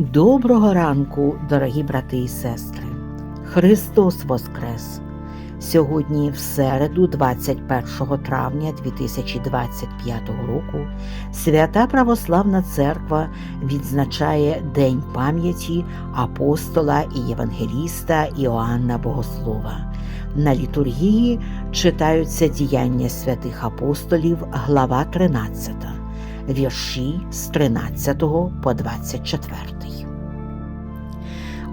Доброго ранку, дорогі брати і сестри! Христос Воскрес! Сьогодні, в середу, 21 травня 2025 року, Свята Православна Церква відзначає День пам'яті апостола і євангеліста Іоанна Богослова. На літургії читаються діяння святих апостолів, глава 13 вірші з 13 по 24.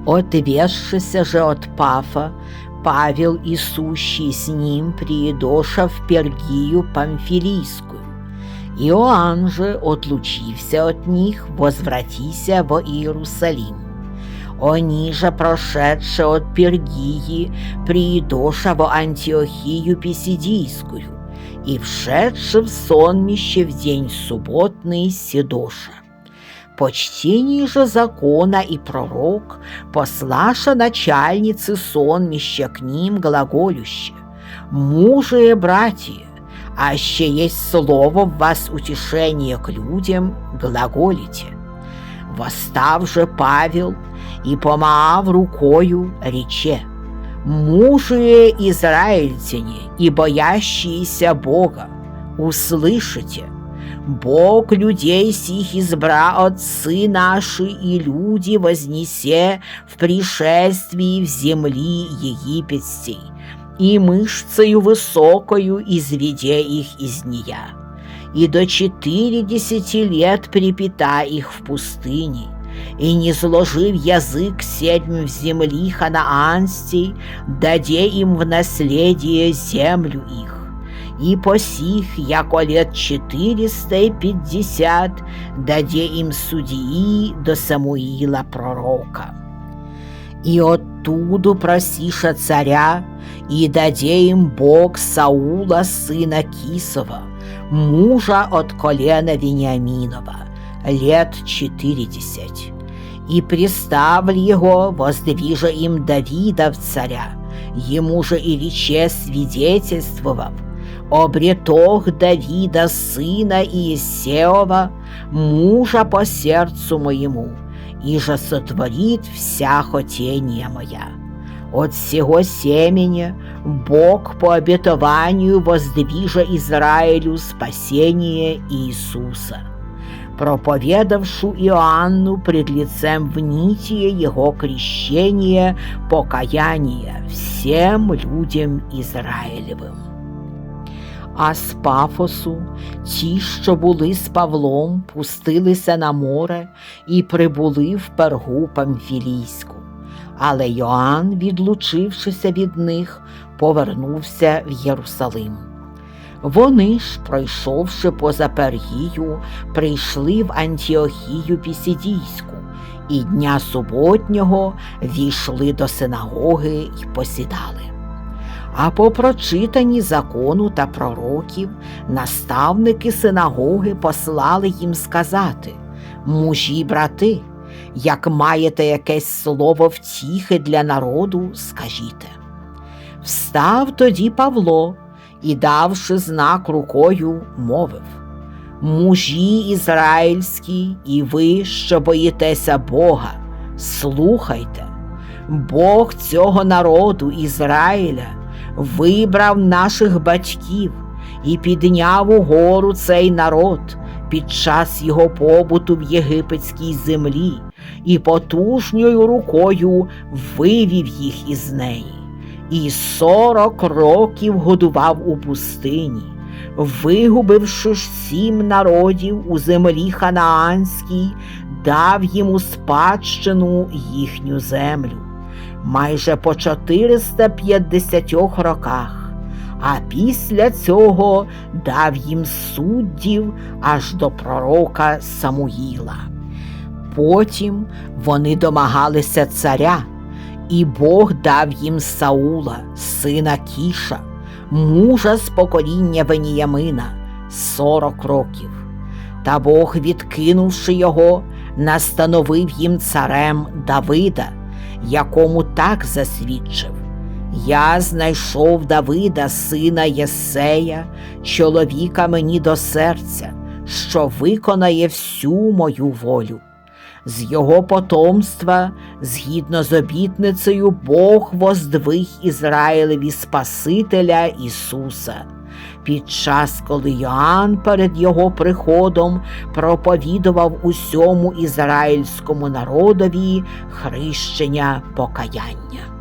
Отвешися же от Пафа, Павел и сущий с ним приедоша в Пергию Памфилийскую. Иоанн же, отлучився от них, возвратися во Иерусалим. Они же, прошедши от Пергии, приедоша во Антиохию Писидийскую, и вшедши в сонмище в день субботный Седоша. По чтении же закона и пророк послаша начальницы сонмища к ним глаголюще. Мужи и братья, аще есть слово в вас утешение к людям, глаголите. Восстав же Павел и помав рукою рече, мужи израильтяне и боящиеся Бога, услышите, Бог людей сих избра отцы наши и люди вознесе в пришествии в земли египетской, и мышцею высокою изведе их из нея, и до четыредесяти лет припита их в пустыне, и не сложив язык седьм в земли ханаанстей, даде им в наследие землю их и по сих, яко лет четыреста и пятьдесят, даде им судьи до Самуила пророка. И оттуду просиша царя, и даде им Бог Саула, сына Кисова, мужа от колена Вениаминова, лет четыредесять. И приставль его, воздвижа им Давида в царя, ему же и рече свидетельствовав, обретох Давида, сына Иесеова, мужа по сердцу моему, и же сотворит вся хотение моя. От всего семени Бог по обетованию воздвижа Израилю спасение Иисуса, проповедавшу Иоанну пред лицем внития его крещения, покаяния всем людям Израилевым. А з Пафосу ті, що були з Павлом, пустилися на море і прибули в пергу Памфілійську. Але Йоанн, відлучившися від них, повернувся в Єрусалим. Вони ж, пройшовши поза Пергію, прийшли в Антіохію Пісідійську, і дня суботнього війшли до синагоги й посідали. А по прочитанні закону та пророків наставники синагоги послали їм сказати мужі, брати, як маєте якесь слово втіхи для народу, скажіте. Встав тоді Павло і, давши знак рукою, мовив Мужі ізраїльські, і ви, що боїтеся Бога, слухайте, Бог цього народу Ізраїля вибрав наших батьків і підняв угору цей народ під час його побуту в єгипетській землі і потужньою рукою вивів їх із неї, і сорок років годував у пустині, вигубивши сім народів у землі ханаанській, дав їм у спадщину їхню землю. Майже по 450 роках, а після цього дав їм суддів аж до пророка Самуїла. Потім вони домагалися царя, і Бог дав їм Саула, сина Кіша, мужа з покоління Веніямина, сорок років. Та Бог, відкинувши його, настановив їм царем Давида якому так засвідчив. Я знайшов Давида, сина Єсея, чоловіка мені до серця, що виконає всю мою волю. З його потомства, згідно з обітницею, Бог воздвиг Ізраїлеві Спасителя Ісуса. Під час, коли Йоанн перед його приходом проповідував усьому ізраїльському народові хрещення покаяння.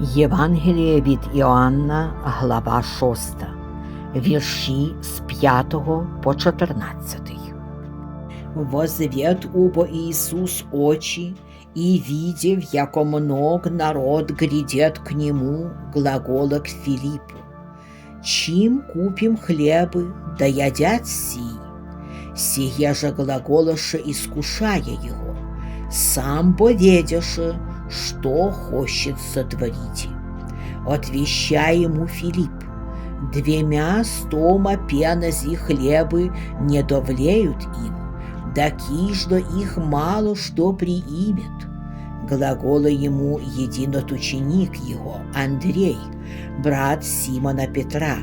Євангеліє від Іоанна, глава 6, вірші з 5 по 14. Возвет убо Иисус очи, и, видев, яко мног народ грядет к нему, глагола к Филиппу. Чим купим хлебы, да ядят сии? Сие же глаголаше, искушая его, сам поведеше, что хочет сотворить. Отвещай ему Филипп, двемя стома пенази хлебы не довлеют им, да киждо их мало что приимет. Глагола ему единот ученик его, Андрей, брат Симона Петра.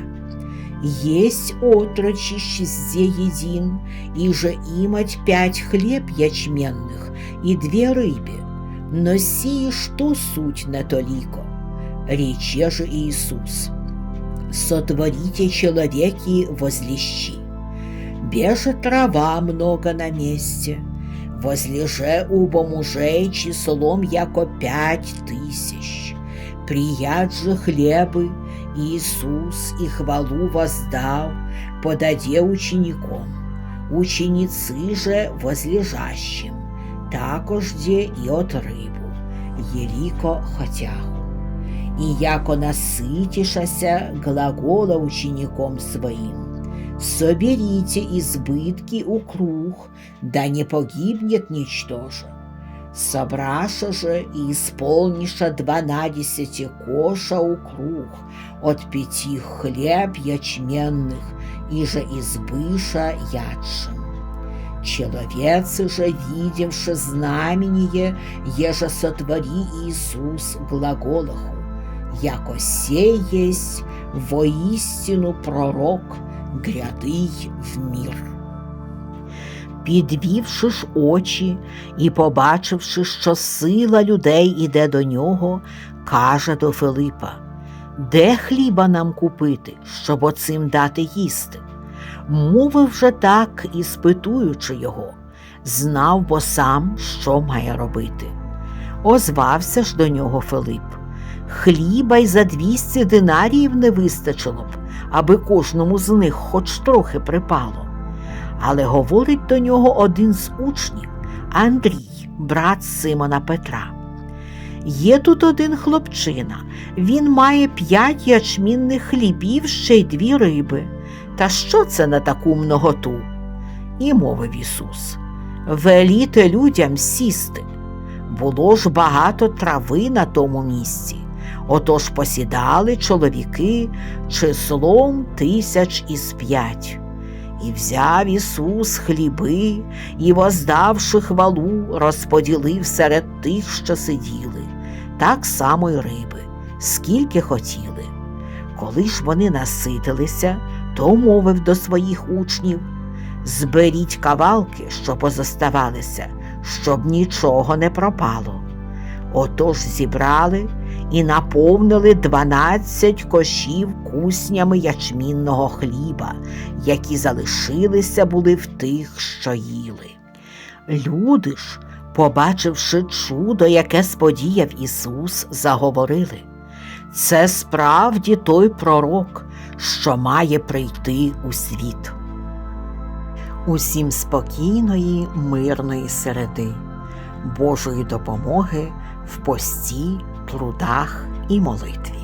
Есть отрочище зе един, и же имать пять хлеб ячменных и две рыбы, но сии что суть на толико? Рече же Иисус, сотворите человеки возлещи. Беже трава много на месте, возле же убо мужей числом яко пять тысяч. Прият же хлебы, Иисус и хвалу воздал, подаде учеником. Ученицы же возлежащим, також де і от рибу, єліко хотяху. І яко насытишася глагола учеником своим, соберите избытки у круг, да не погибнет ничтоже. Собраша же и исполниша дванадесяти коша у круг, от пяти хлеб ячменных, и же избыша ядшим. Человец же, видевши знамение, еже сотвори Иисус глаголаху, яко сей есть воистину пророк, грядий в мир. Підвівши ж очі і побачивши, що сила людей іде до нього, каже до Филипа: Де хліба нам купити, щоб оцим дати їсти? Мовив же так, і спитуючи його, знав бо сам, що має робити. Озвався ж до нього Филип. Хліба й за двісті динаріїв не вистачило б, аби кожному з них хоч трохи припало. Але говорить до нього один з учнів Андрій, брат Симона Петра. Є тут один хлопчина, він має п'ять ячмінних хлібів ще й дві риби. Та що це на таку многоту? І мовив Ісус Веліте людям сісти. Було ж багато трави на тому місці. Отож посідали чоловіки числом тисяч із п'ять. І взяв Ісус хліби і, воздавши хвалу, розподілив серед тих, що сиділи, так само й риби, скільки хотіли. Коли ж вони наситилися, то мовив до своїх учнів Зберіть кавалки, що позоставалися, щоб нічого не пропало. Отож зібрали і наповнили дванадцять кошів куснями ячмінного хліба, які залишилися були в тих, що їли. Люди ж, побачивши чудо, яке сподіяв Ісус, заговорили. Це справді той пророк, що має прийти у світ. Усім спокійної, мирної середи, Божої допомоги в пості, трудах і молитві.